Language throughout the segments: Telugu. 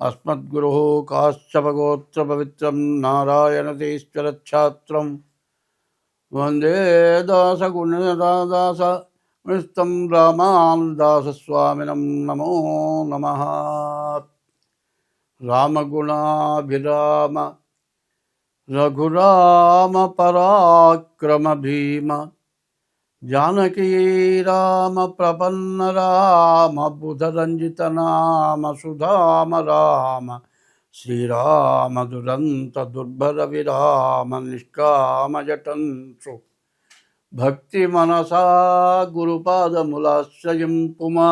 అస్మద్గురు కాశ్యపగోత్రపవిత్రం నారాయణతీశ్వరఛాత్రం వందే దాసగుణదాస విస్తం రామానుదాసస్వామినం నమో నమ రామగుణాభిరామ రఘురామ పరాక్రమ భీమ జానకీ రామ ప్రపన్న రామ బుధరంజిత నామ సుధామ రామ శ్రీరామ దురంత దుర్భర విరామ నిష్కామ జటన్సు భక్తి మనసా గురుపాదములాశ్రయం పుమా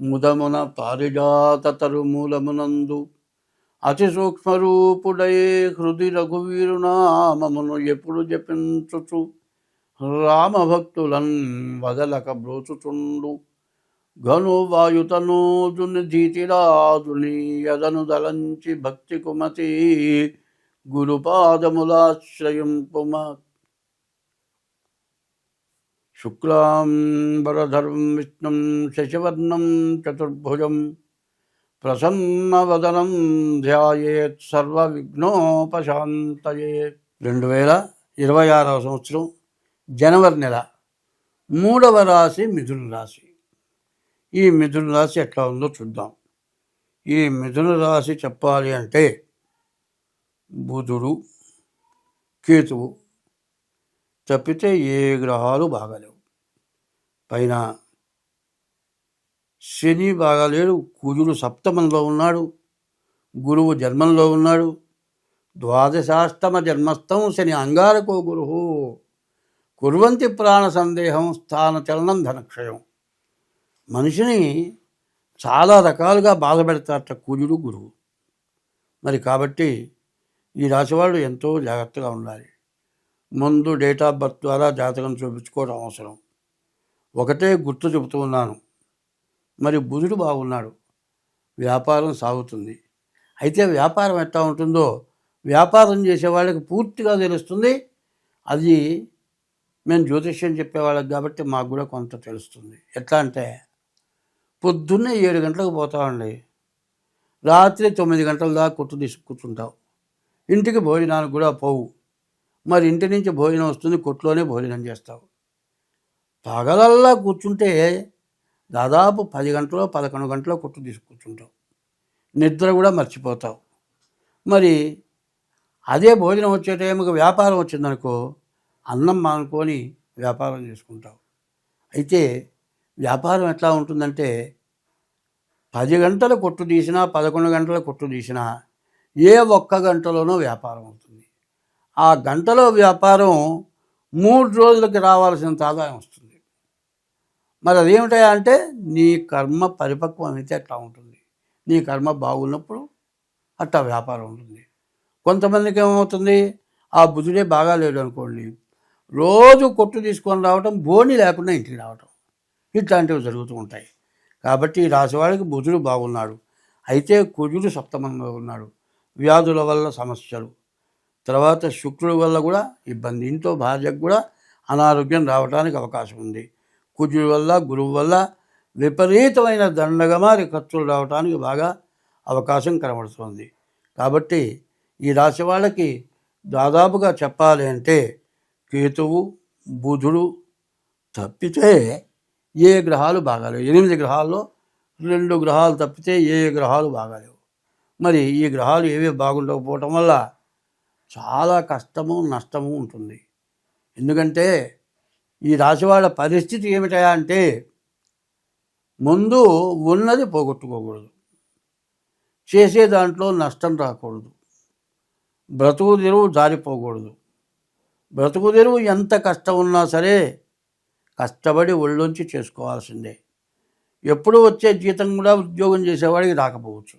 ముదమున పారిజాత తరుమూలమునందు అతి సూక్ష్మరూపుడై హృది రఘువీరునామమును ఎప్పుడు జపించుచు రామభక్తులన్ వదలక బ్రోచుచుండు. ఘను వాయుతనూజుని ధీతిరాజుని యదను దలంచి భక్తి కుమతి గురుపాదములాశ్రయం కుమ శుక్లాంబరధరం విష్ణుం శశివర్ణం చతుర్భుజం ప్రసన్నవదనం ధ్యాయేత్ సర్వ విఘ్నోపశాంతయే రెండు వేల ఇరవై ఆరవ సంవత్సరం జనవరి నెల మూడవ రాశి మిథున రాశి. ఈ మిథున రాశి ఎట్లా ఉందో చూద్దాం. ఈ మిథున రాశి చెప్పాలి అంటే బుధుడు కేతువు తప్పితే ఏ గ్రహాలు బాగాలేవు. పైన శని బాగాలేడు కుజుడు సప్తమంలో ఉన్నాడు గురువు జన్మంలో ఉన్నాడు ద్వాదశాష్టమ జన్మస్థం శని అంగారకో గురువు. కుర్వంతి ప్రాణ సందేహం స్థాన చలనం ధనక్షయం. మనిషిని చాలా రకాలుగా బాధ పెడతారట కుజుడు గురువు. మరి కాబట్టి ఈ రాశివాళ్ళు ఎంతో జాగ్రత్తగా ఉండాలి. ముందు డేట్ ఆఫ్ బర్త్ ద్వారా జాతకం చూపించుకోవడం అవసరం. ఒకటే గుర్తు చెబుతూ ఉన్నాను. మరి బుధుడు బాగున్నాడు. వ్యాపారం సాగుతుంది. అయితే వ్యాపారం ఎట్లా ఉంటుందో వ్యాపారం చేసే వాళ్ళకి పూర్తిగా తెలుస్తుంది. అది మేము జ్యోతిష్యం చెప్పేవాళ్ళకి కాబట్టి మాకు కూడా కొంత తెలుస్తుంది. ఎట్లా అంటే పొద్దున్నే ఏడు గంటలకు పోతామండి. రాత్రి తొమ్మిది గంటల దాకా కుట్టు తీసి కూర్చుంటావు. ఇంటికి భోజనానికి కూడా పోవు. మరి ఇంటి నుంచి భోజనం వస్తుంది కొట్లోనే భోజనం చేస్తావు. పగలల్లా కూర్చుంటే దాదాపు పది గంటలో పదకొండు గంటలో కొట్టు తీసి కూర్చుంటావు. నిద్ర కూడా మర్చిపోతావు. మరి అదే భోజనం వచ్చే టైంకి వ్యాపారం వచ్చిందనుకో అన్నం మానుకొని వ్యాపారం చేసుకుంటావు. అయితే వ్యాపారం ఎట్లా ఉంటుందంటే పది గంటల కొట్టు తీసినా పదకొండు గంటల కొట్టు తీసినా ఏ ఒక్క గంటలోనో వ్యాపారం అవుతుంది. ఆ గంటలో వ్యాపారం మూడు రోజులకి రావాల్సినంత ఆదాయం వస్తుంది. మరి అదేమిటా అంటే నీ కర్మ పరిపక్వం అయితే అట్లా ఉంటుంది. నీ కర్మ బాగున్నప్పుడు అట్లా వ్యాపారం ఉంటుంది. కొంతమందికి ఏమవుతుంది? ఆ బుధుడే బాగా లేడు అనుకోండి. రోజు కొట్టు తీసుకొని రావటం బోని లేకుండా ఇంటికి రావటం. ఇట్లాంటివి జరుగుతూ ఉంటాయి. కాబట్టి ఈ బుధుడు బాగున్నాడు. అయితే కుజుడు సప్తమంగా ఉన్నాడు. వ్యాధుల వల్ల సమస్యలు. తర్వాత శుక్రుడి వల్ల కూడా ఇబ్బంది. ఇంట్లో భార్యకు కూడా అనారోగ్యం రావడానికి అవకాశం ఉంది. కుజుడి వల్ల గురువు వల్ల విపరీతమైన దండగమారి ఖర్చులు రావడానికి బాగా అవకాశం కనబడుతుంది. కాబట్టి ఈ రాశి వాళ్ళకి దాదాపుగా చెప్పాలి అంటే కేతువు బుధుడు తప్పితే ఏ గ్రహాలు బాగాలేవు. ఎనిమిది గ్రహాల్లో రెండు గ్రహాలు తప్పితే ఏ గ్రహాలు బాగాలేవు. మరి ఈ గ్రహాలు ఏవి బాగుండకపోవటం వల్ల చాలా కష్టము నష్టము ఉంటుంది. ఎందుకంటే ఈ రాశి పరిస్థితి ఏమిటా అంటే ముందు ఉన్నది పోగొట్టుకోకూడదు. చేసే దాంట్లో నష్టం రాకూడదు. బ్రతుకు తెరువు జారిపోకూడదు. బ్రతుకుదెరువు ఎంత కష్టం ఉన్నా సరే కష్టపడి ఒళ్ళొంచి చేసుకోవాల్సిందే. ఎప్పుడు వచ్చే జీతం కూడా ఉద్యోగం చేసేవాడికి రాకపోవచ్చు.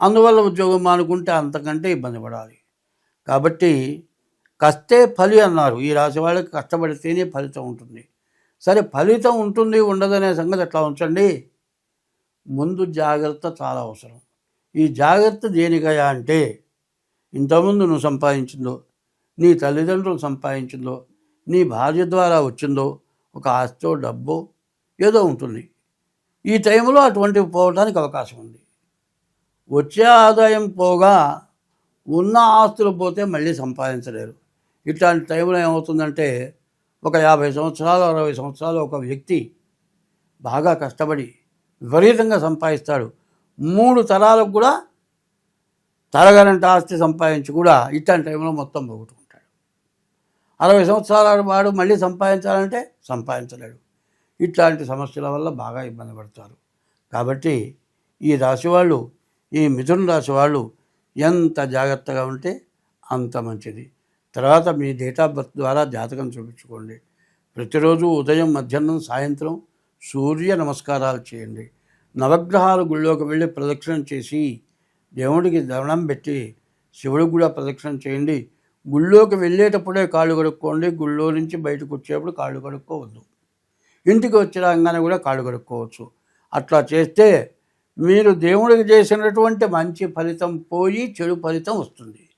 అందువల్ల ఉద్యోగం మానుకుంటే అంతకంటే ఇబ్బంది పడాలి. కాబట్టి కష్టే ఫలి అన్నారు. ఈ రాశి వాళ్ళకి కష్టపడితేనే ఫలితం ఉంటుంది. సరే ఫలితం ఉంటుంది ఉండదనే సంగతి ఎట్లా ఉంచండి? ముందు జాగ్రత్త చాలా అవసరం. ఈ జాగ్రత్త దేనికయా అంటే ఇంతకుముందు నువ్వు సంపాదించిందో నీ తల్లిదండ్రులు సంపాదించిందో నీ భార్య ద్వారా వచ్చిందో ఒక ఆస్తో డబ్బో ఏదో ఉంటుంది. ఈ టైంలో అటువంటివి పోవడానికి అవకాశం ఉంది. వచ్చే ఆదాయం పోగా ఉన్న ఆస్తులు పోతే మళ్ళీ సంపాదించలేరు. ఇట్లాంటి టైంలో ఏమవుతుందంటే ఒక యాభై సంవత్సరాలు అరవై సంవత్సరాలు ఒక వ్యక్తి బాగా కష్టపడి విపరీతంగా సంపాదిస్తాడు. మూడు తరాలకు కూడా తరగనంత ఆస్తి సంపాదించి కూడా ఇట్లాంటి టైంలో మొత్తం పోగొట్టుకుంటాడు. అరవై సంవత్సరాల వాడు మళ్ళీ సంపాదించాలంటే సంపాదించలేడు. ఇట్లాంటి సమస్యల వల్ల బాగా ఇబ్బంది పడతారు. కాబట్టి ఈ రాశి వాళ్ళు ఈ మిథున రాశి వాళ్ళు ఎంత జాగ్రత్తగా ఉంటే అంత మంచిది. తర్వాత మీ డేట్ ఆఫ్ బర్త్ ద్వారా జాతకం చూపించుకోండి. ప్రతిరోజు ఉదయం మధ్యాహ్నం సాయంత్రం సూర్య నమస్కారాలు చేయండి. నవగ్రహాలు గుళ్ళోకి వెళ్ళి ప్రదక్షిణం చేసి దేవుడికి దవణం పెట్టి శివుడికి కూడా ప్రదక్షిణం చేయండి. గుళ్ళోకి వెళ్ళేటప్పుడే కాళ్ళు కడుక్కోండి గుళ్ళో నుంచి బయటకు వచ్చేప్పుడు కాళ్ళు కడుక్కోవద్దు. ఇంటికి వచ్చిరాగానే కూడా కాళ్ళు కడుక్కోవచ్చు. అట్లా చేస్తే మీరు దేవుడికి చేసినటువంటి మంచి ఫలితం పోయి చెడు ఫలితం వస్తుంది.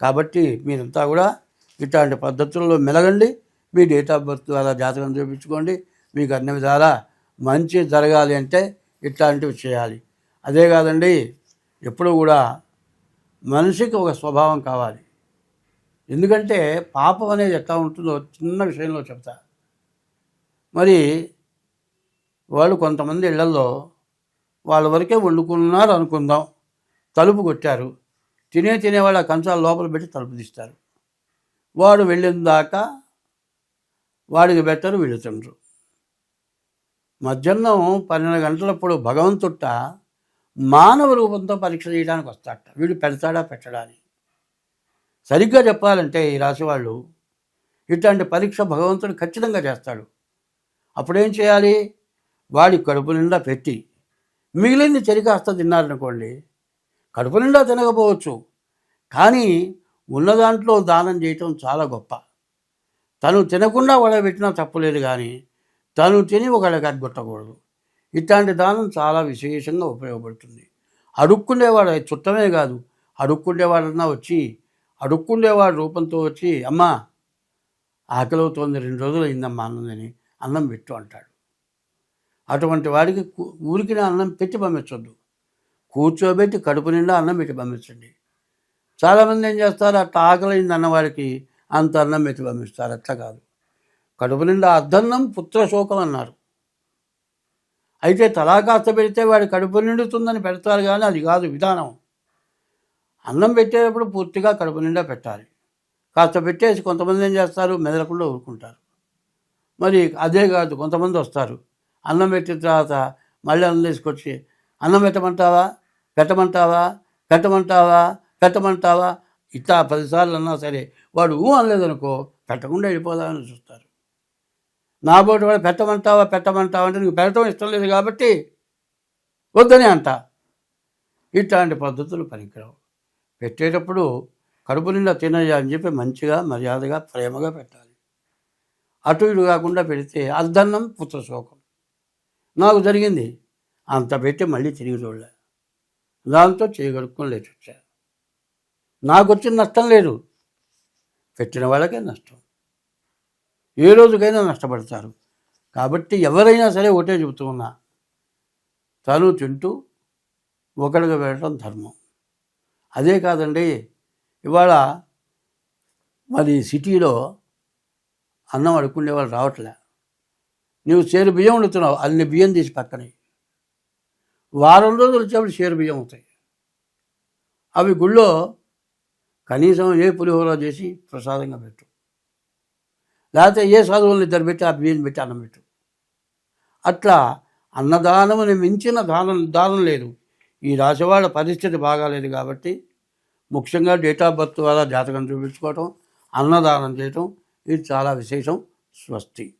కాబట్టి మీరంతా కూడా ఇట్లాంటి పద్ధతుల్లో మెలగండి. మీ డేట్ ఆఫ్ బర్త్ ద్వారా జాతకం చూపించుకోండి. మీకు అన్ని విధాలా మంచి జరగాలి అంటే ఇట్లాంటివి చేయాలి. అదే కాదండి ఎప్పుడు కూడా మనిషికి ఒక స్వభావం కావాలి. ఎందుకంటే పాపం అనేది ఎట్లా ఉంటుందో చిన్న విషయంలో చెప్తా. మరి వాళ్ళు కొంతమంది ఇళ్ళలో వాళ్ళ వరకే వండుకున్నారు అనుకుందాం తలుపు కొట్టారు. తినే తినేవాళ్ళు ఆ కంచాల లోపల పెట్టి తలుపు తీస్తారు. వాడు వెళ్ళిన దాకా వాడికి బెట్టరు వీళ్ళు తినరు. మధ్యాహ్నం పన్నెండు గంటలప్పుడు భగవంతుట్ట మానవ రూపంతో పరీక్ష చేయడానికి వస్తాడట. వీడు పెడతాడా పెట్టడాని సరిగ్గా చెప్పాలంటే ఈ రాశి వాళ్ళు ఇట్లాంటి పరీక్ష భగవంతుడు ఖచ్చితంగా చేస్తాడు. అప్పుడేం చేయాలి? వాడి కడుపు నిండా పెట్టి మిగిలింది చెరికాస్త తిన్నారనుకోండి కడుపు నిండా తినకపోవచ్చు. కానీ ఉన్న దాంట్లో దానం చేయటం చాలా గొప్ప. తను తినకుండా వడబెట్టినా తప్పులేదు కానీ తను తిని ఒకళ్ళకి అడ్గొట్టకూడదు ఇట్లాంటి దానం చాలా విశేషంగా ఉపయోగపడుతుంది. అడుక్కుండేవాడు చుట్టమే కాదు. అడుక్కుండేవాడన్నా వచ్చి అడుక్కుండేవాడు రూపంతో వచ్చి అమ్మా ఆకలవుతోంది రెండు రోజులు అయిందమ్మా అన్నదని అన్నం పెట్టు అంటాడు. అటువంటి వాడికి ఊరికిన అన్నం పెట్టి పంపించొద్దు. కూర్చోబెట్టి కడుపు నిండా అన్నం పెట్టి పంపించండి. చాలామంది ఏం చేస్తారు అట్లా ఆకలైంది అన్నవాడికి అంత అన్నం పెట్టి పంపిస్తారు. అట్లా కాదు. కడుపు నిండా అర్ధన్నం పుత్రశోకం అన్నారు. అయితే తలా కాస్త పెడితే వాడి కడుపు నిండుతుందని పెడతారు కానీ అది కాదు విధానం. అన్నం పెట్టేటప్పుడు పూర్తిగా కడుపు నిండా పెట్టాలి. కాస్త పెట్టేసి కొంతమంది ఏం చేస్తారు? మెదలకుండా ఊరుకుంటారు. మరి అదే కాదు కొంతమంది వస్తారు. అన్నం పెట్టిన తర్వాత మళ్ళీ అన్నం తీసుకొచ్చి అన్నం పెట్టమంటావా? పెట్టమంటావా? పెట్టమంటావా? పెట్టమంటావా? ఇట్లా పదిసార్లు అన్నా సరే వాడు ఊ అనలేదనుకో పెట్టకుండా వెళ్ళిపోదామని చూస్తారు. నా బోటి వాడు పెట్టమంటావా? పెట్టమంటావా అంటే నీకు పెట్టడం ఇష్టం లేదు కాబట్టి వద్దని అంట. ఇట్లాంటి పద్ధతులు పనికిరావు. పెట్టేటప్పుడు కడుపు నిండా తినయ్యా అని చెప్పి మంచిగా మర్యాదగా ప్రేమగా పెట్టాలి. అటు ఇటు కాకుండా పెడితే అర్ధన్నం పుత్రశోకం. నాకు జరిగింది. అంత పెట్టి మళ్ళీ తిరిగి చూడలే. దాంతో చేయగలుగుకొని లేచొచ్చా? నాకు వచ్చిన నష్టం లేదు. పెట్టిన వాళ్ళకే నష్టం. ఏ రోజుకైనా నష్టపడతారు. కాబట్టి ఎవరైనా సరే ఒకటే చెబుతూ ఉన్నా తను తింటూ ఒకడిగా పెట్టడం ధర్మం. అదే కాదండి ఇవాళ మరి సిటీలో అన్నం అడుక్కునే వాళ్ళు రావట్లే. నువ్వు చేరు బియ్యం వండుతున్నావు అన్ని బియ్యం తీసి పక్కనే. వారం రోజులు వచ్చేప్పుడు చేరు బియ్యం అవుతాయి. అవి గుళ్ళో కనీసం ఏ పులిహోర చేసి ప్రసాదంగా పెట్టు. లేకపోతే ఏ సాధువులను ఇద్దరు పెట్టి ఆ బియ్యం పెట్టి అన్నం పెట్టు. అట్లా అన్నదానముని మించిన దానం దానం లేదు. ఈ రాసేవాళ్ళ పరిస్థితి బాగాలేదు కాబట్టి ముఖ్యంగా డేట్ ఆఫ్ బర్త్ ద్వారా జాతకం చూపించుకోవటం అన్నదానం చేయటం ఇది చాలా విశేషం స్వస్తి.